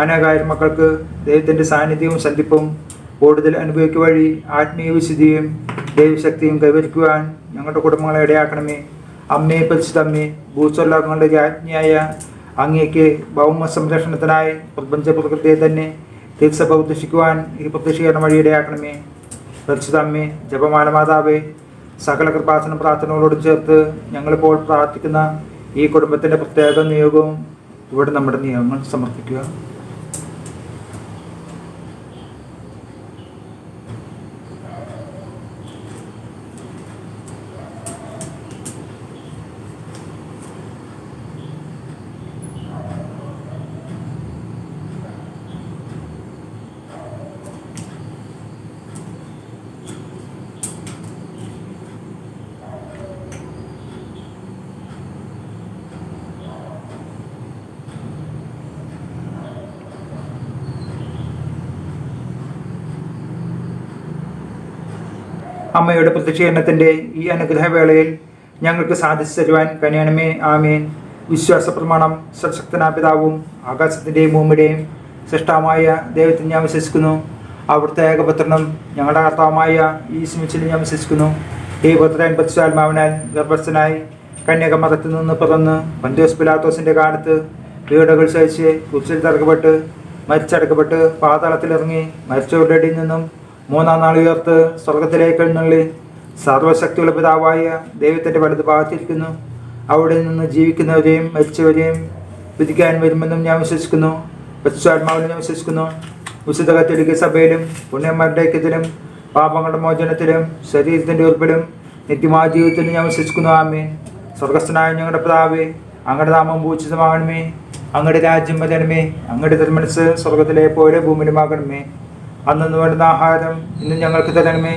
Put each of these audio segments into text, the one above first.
അനേകായിരം മക്കൾക്ക് ദൈവത്തിന്റെ സാന്നിധ്യവും സന്ധിപ്പും കൂടുതൽ അനുഭവിക്കുക വഴി ആത്മീയ വിശുദ്ധിയും ദൈവശക്തിയും കൈവരിക്കുവാൻ ഞങ്ങളുടെ കുടുംബങ്ങളെ ഇടയാക്കണമേ. അമ്മേ പരിശുദ്ധ അമ്മേ ഭൂസ്വലോകങ്ങളുടെ രാജ്ഞിയായ അങ്ങേക്ക് ഭൗമ സംരക്ഷണത്തിനായി പ്രപഞ്ച പ്രകൃതിയെ തന്നെ തിരിസഭ ഉദ്ദേശിക്കുവാൻ ഈ പ്രത്യക്ഷീകരണം വഴി ഇടയാക്കണമേ. പരിശുദ്ധ അമ്മേ ജപമാല മാതാവേ സകല കൃപാസന പ്രാർത്ഥനകളോട് ചേർത്ത് ഞങ്ങളിപ്പോൾ പ്രാർത്ഥിക്കുന്ന ഈ കുടുംബത്തിന്റെ പ്രത്യേക നിയോഗവും ഇവിടെ നമ്മുടെ നിയമങ്ങൾ സമർപ്പിക്കുക. അമ്മയുടെ പ്രത്യക്ഷീകരണത്തിന്റെ ഈ അനുഗ്രഹവേളയിൽ ഞങ്ങൾക്ക് സാധിച്ചു തരുവാൻ കനിയണമേ. ആമേൻ. വിശ്വാസ പ്രമാണം സശക്തനാ പിതാവും ആകാശത്തിന്റെയും ഭൂമിയുടെയും സൃഷ്ടാമായ ദൈവത്തിൽ ഞാൻ വിശ്വസിക്കുന്നു. അവിടുത്തെ ഏകപുത്രനും ഞങ്ങളുടെ കർത്താവുമായ ഈ സ്മിച്ചിൽ ഞാൻ വിശ്വസിക്കുന്നു. ഈ പുത്രൻ പശുവാത്മാവിനാൽ ഗർഭസ്ഥനായി കന്യാകമറത്തിൽ നിന്ന് പിറന്ന് പന്തോസ് പിലാത്തോസിന്റെ കാലത്ത് വീടുകൾ സഹിച്ച് കുച്ചിൽ തറക്കപ്പെട്ട് മരിച്ചടക്കപ്പെട്ട് പാതാളത്തിലിറങ്ങി മരിച്ചവരുടെ അടിയിൽ നിന്നും മൂന്നാം നാൾ ഉയർത്ത് സ്വർഗത്തിലേക്ക് എഴുന്നള്ളി സർവശക്തിയുള്ള പിതാവായ ദൈവത്തിന്റെ വലത് ഭാഗത്തിരിക്കുന്നു. അവിടെ നിന്ന് ജീവിക്കുന്നവരെയും മരിച്ചവരെയും വിധിക്കാൻ വരുമെന്നും ഞാൻ വിശ്വസിക്കുന്നു. പശുവാത്മാവിലും ഞാൻ വിശ്വസിക്കുന്നു. വിശുദ്ധ സഭയിലും പുണ്യന്മാരുടെ ഐക്യത്തിലും പാപങ്ങളുടെ മോചനത്തിലും ശരീരത്തിന്റെ ഉൾപ്പെടും നിത്യമായ ജീവിതത്തിലും ഞാൻ വിശ്വസിക്കുന്നു. ആമേ സ്വർഗസ്ഥനായ ഞങ്ങളുടെ പിതാവേ അങ്ങയുടെ നാമം പൂജിതമാകണമേ. അങ്ങയുടെ രാജ്യം വരണമേ. അങ്ങയുടെ തിരുമനസ് സ്വർഗത്തിലെ പോലെ ഭൂമിയിലുമാകണമേ. അന്നു വേണ്ടുന്ന ആഹാരം ഇന്ന് ഞങ്ങൾക്ക് തരണമേ.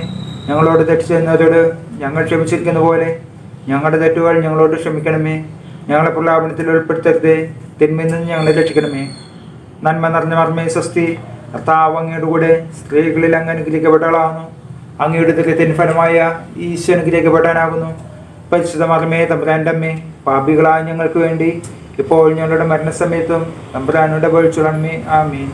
ഞങ്ങളോട് തെറ്റ് ചെയ്യുന്നവരോട് ഞങ്ങൾ ക്ഷമിച്ചിരിക്കുന്ന പോലെ ഞങ്ങളുടെ തെറ്റുകൾ ഞങ്ങളോട് ക്ഷമിക്കണമേ. ഞങ്ങളെ പ്രലാപനത്തിൽ ഉൾപ്പെടുത്തരുതേ. തിന്മയിൽ ഞങ്ങളെ രക്ഷിക്കണമേ. നന്മ നിറഞ്ഞ മർമ്മേ സ്വസ്തി. കർത്താവ് അങ്ങയുടെ കൂടെ സ്ത്രീകളിൽ അങ്ങ് അനുഗ്രഹിക്കപ്പെട്ടവളാകുന്നു. അങ്ങയുടെ ദുരിതത്തിന് ഫലമായ ഈശോ അനുഗ്രഹിക്കപ്പെടാനാകുന്നു. പരിശുദ്ധ മർമ്മേ തമ്പുരാന്റെ പാപികളായ ഞങ്ങൾക്ക് വേണ്ടി ഇപ്പോൾ ഞങ്ങളുടെ മരണസമയത്തും തമ്പുരാനുടെ പൊഴിച്ചുടമേ ആമീൻ.